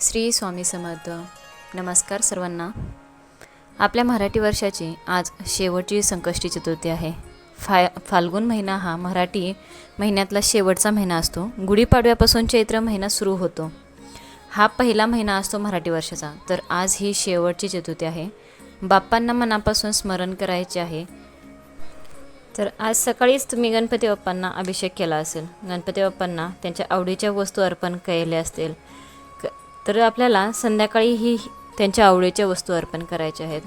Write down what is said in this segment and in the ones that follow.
श्री स्वामी समर्थ. नमस्कार सर्वांना. आपल्या मराठी वर्षाची आज शेवटची संकष्टी चतुर्थी आहे. फाय फाल्गुन महिना हा मराठी महिन्यातला शेवटचा महिना असतो. गुढीपाडव्यापासून चैत्र महिना सुरू होतो. हा पहिला महिना असतो मराठी वर्षाचा. तर आज ही शेवटची चतुर्थी आहे. बाप्पांना मनापासून स्मरण करायचे आहे. तर आज सकाळीच तुम्ही गणपती बाप्पांना अभिषेक केला असेल. गणपती बाप्पांना त्यांच्या आवडीच्या वस्तू अर्पण केल्या असतील. तर आपल्याला संध्याकाळी ही त्यांच्या आवडीच्या वस्तू अर्पण करायच्या आहेत.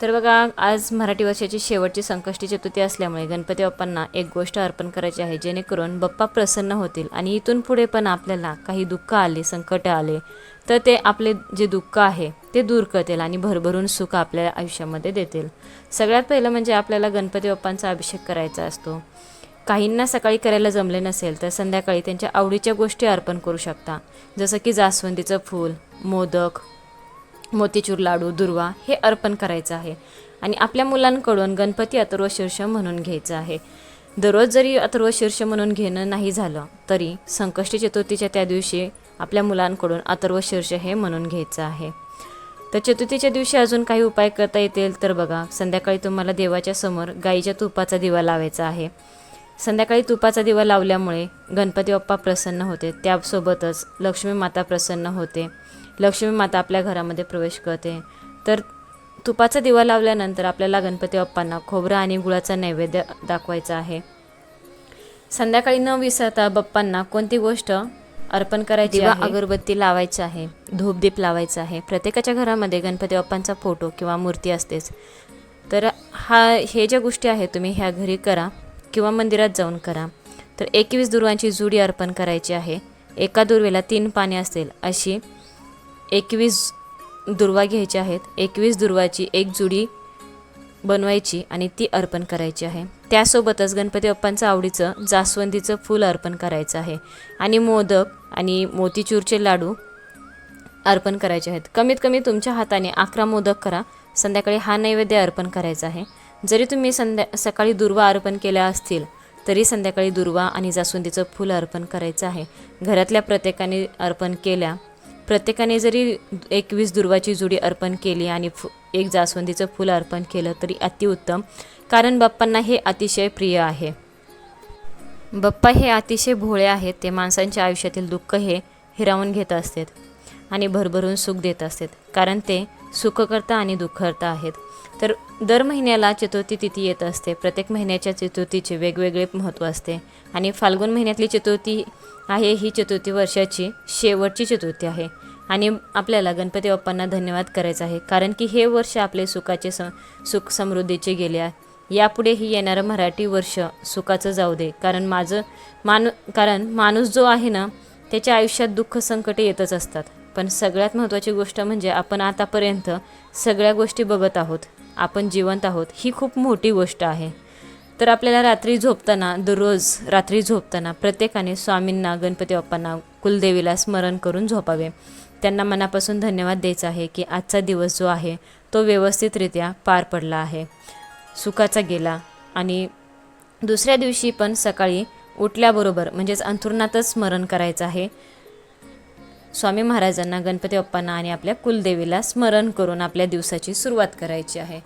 तर बघा आज मराठी वर्षाची शेवटची संकष्टी चतुर्थी असल्यामुळे गणपती बाप्पांना एक गोष्ट अर्पण करायची आहे जेणेकरून बाप्पा प्रसन्न होतील आणि इथून पुढे पण आपल्याला काही दुःख आले संकट आले तर ते आपले जे दुःख आहे ते दूर करतील आणि भरभरून सुख आपल्या आयुष्यामध्ये देतील. सगळ्यात पहिलं म्हणजे आपल्याला गणपती बाप्पांचा अभिषेक करायचा असतो. काहींना सकाळी करायला जमले नसेल तर संध्याकाळी त्यांच्या आवडीच्या गोष्टी अर्पण करू शकता. जसं की जास्वंदीचं फूल मोदक मोतीचूर लाडू दुर्वा हे अर्पण करायचं आहे. आणि आपल्या मुलांकडून गणपती अथर्व शीर्ष म्हणून घ्यायचं आहे. दररोज जरी अथर्व शीर्ष म्हणून घेणं नाही झालं तरी संकष्टी चतुर्थीच्या त्या दिवशी आपल्या मुलांकडून अथर्व शीर्ष हे म्हणून घ्यायचं आहे. तर चतुर्थीच्या दिवशी अजून काही उपाय करता येतील तर बघा संध्याकाळी तुम्हाला देवाच्या समोर गाईच्या तुपाचा दिवा लावायचा आहे. संध्याकाळी तुपाचा दिवा लावल्यामुळे गणपती बाप्पा प्रसन्न होते. त्यासोबतच लक्ष्मी माता प्रसन्न होते. लक्ष्मी माता आपल्या घरामध्ये प्रवेश करते. तर तुपाचा दिवा लावल्यानंतर आपल्याला गणपती बाप्पांना खोबरं आणि गुळाचा नैवेद्य दाखवायचा आहे. संध्याकाळी न विसरता बाप्पांना कोणती गोष्ट अर्पण करायची दिवा अगरबत्ती लावायची आहे. धूपदीप लावायचा आहे. प्रत्येकाच्या घरामध्ये गणपती बाप्पांचा फोटो किंवा मूर्ती असतेच. तर हा हे ज्या गोष्टी आहेत तुम्ही ह्या घरी करा. किंवा मंदिरात जाऊन करा. तर एकवीस दुर्वांची जुडी अर्पण करायची आहे. एका दुर्वेला तीन पाने असतील अशी एकवीस दुर्वा घ्यायची आहेत. एकवीस दुर्वाची एक जुडी बनवायची आणि ती अर्पण करायची आहे. त्यासोबतच गणपती बाप्पांचं आवडीचं जास्वंदीचं फूल अर्पण करायचं आहे. आणि मोदक आणि मोतीचूरचे लाडू अर्पण करायचे आहेत. कमीत कमी तुमच्या हाताने अकरा मोदक करा. संध्याकाळी हा नैवेद्य अर्पण करायचा आहे. जरी तुम्ही संध्या सकाळी दुर्वा अर्पण केल्या असतील तरी संध्याकाळी दुर्वा आणि जास्वंदीचं फूल अर्पण करायचं आहे. घरातल्या प्रत्येकाने अर्पण केल्या. प्रत्येकाने जरी एकवीस दुर्वाची जुडी अर्पण केली आणि फु एक जास्वंदीचं फूल अर्पण केलं तरी अतिउत्तम कारण बाप्पांना हे अतिशय प्रिय आहे. बाप्पा हे अतिशय भोळे आहेत ते माणसांच्या आयुष्यातील दुःख हे हिरावून घेत असतात. आणि भरभरून सुख देत असतात कारण ते सुखकर्ता आणि दुःखकर्ता आहेत. तर दर महिन्याला चतुर्थी तिथी येत असते. प्रत्येक महिन्याच्या चतुर्थीचे वेगवेगळे महत्त्व असते. आणि फाल्गुन महिन्यातली चतुर्थी आहे ही चतुर्थी वर्षाची शेवटची चतुर्थी आहे. आणि आपल्याला गणपती बाप्पांना धन्यवाद करायचा आहे कारण की हे वर्ष आपले सुखाचे स सुख समृद्धीचे गेले आहे. यापुढेही येणारं मराठी वर्ष सुखाचं जाऊ दे कारण माझं मान कारण माणूस जो आहे ना त्याच्या आयुष्यात दुःख संकटे येतच असतात. पण सगळ्यात महत्त्वाची गोष्ट म्हणजे आपण आतापर्यंत सगळ्या गोष्टी बघत आहोत. आपण जिवंत आहोत. ही खूप मोठी गोष्ट आहे. तर आपल्याला रात्री झोपताना दररोज रात्री झोपताना प्रत्येकाने स्वामींना गणपती बाप्पांना कुलदेवीला स्मरण करून झोपावे. त्यांना मनापासून धन्यवाद द्यायचा आहे की आजचा दिवस जो आहे तो व्यवस्थितरित्या पार पडला आहे. सुखाचा गेला. आणि दुसऱ्या दिवशी पण सकाळी उठल्याबरोबर म्हणजेच अंथरुणातच स्मरण करायचं आहे. स्वामी महाराजांना गणपती बाप्पांना आणि आपल्या कुलदेवीला स्मरण करून आपल्या दिवसाची सुरुवात करायची आहे.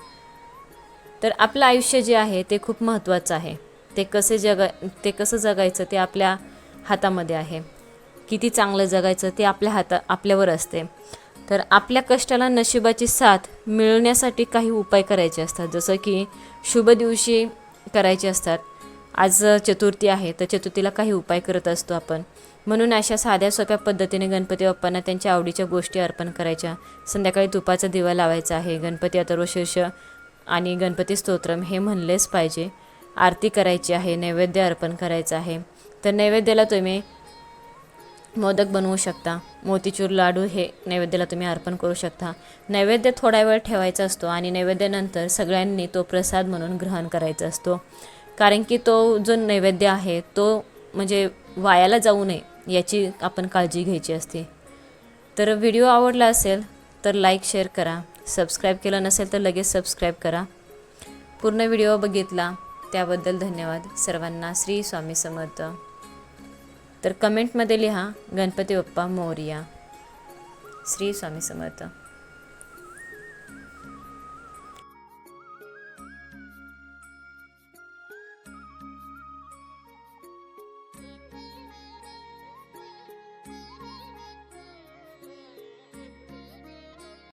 तर आपलं आयुष्य जे आहे ते खूप महत्त्वाचं आहे. ते कसे जगा ते कसं जगायचं ते आपल्या हातामध्ये आहे. किती चांगलं जगायचं ते आपल्या हाता आपल्यावर असते. तर आपल्या कष्टाला नशिबाची साथ मिळवण्यासाठी काही उपाय करायचे असतात. जसं की शुभ दिवशी करायचे असतात. आज चतुर्थी आहे तर चतुर्थीला काही उपाय करत असतो आपण. म्हणून अशा साध्या सोप्या पद्धतीने गणपती बाप्पांना त्यांच्या आवडीच्या गोष्टी अर्पण करायच्या. संध्याकाळी तुपाचा दिवा लावायचा आहे. गणपती अथर्वशीर्ष आणि गणपती स्तोत्रम हे म्हणलेच पाहिजे. आरती करायची आहे नैवेद्य अर्पण करायचं आहे. तर नैवेद्याला तुम्ही मोदक बनवू शकता. मोतीचूर लाडू हे नैवेद्याला तुम्ही अर्पण करू शकता. नैवेद्य थोडा वेळ ठेवायचा असतो आणि नैवेद्यानंतर सगळ्यांनी तो प्रसाद म्हणून ग्रहण करायचा असतो. कारण की तो जो नैवेद्य आहे तो म्हणजे वायाला जाऊ नये याची आपण काळजी घ्यायची असते. तर व्हिडिओ आवडला असेल तर लाईक शेअर करा. सबस्क्राईब केलं नसेल तर लगेच सबस्क्राईब करा. पूर्ण व्हिडिओ बघितला त्याबद्दल धन्यवाद. सर्वांना श्री स्वामी समर्थ. तर कमेंटमध्ये लिहा गणपती बाप्पा मौर्या. श्री स्वामी समर्थ.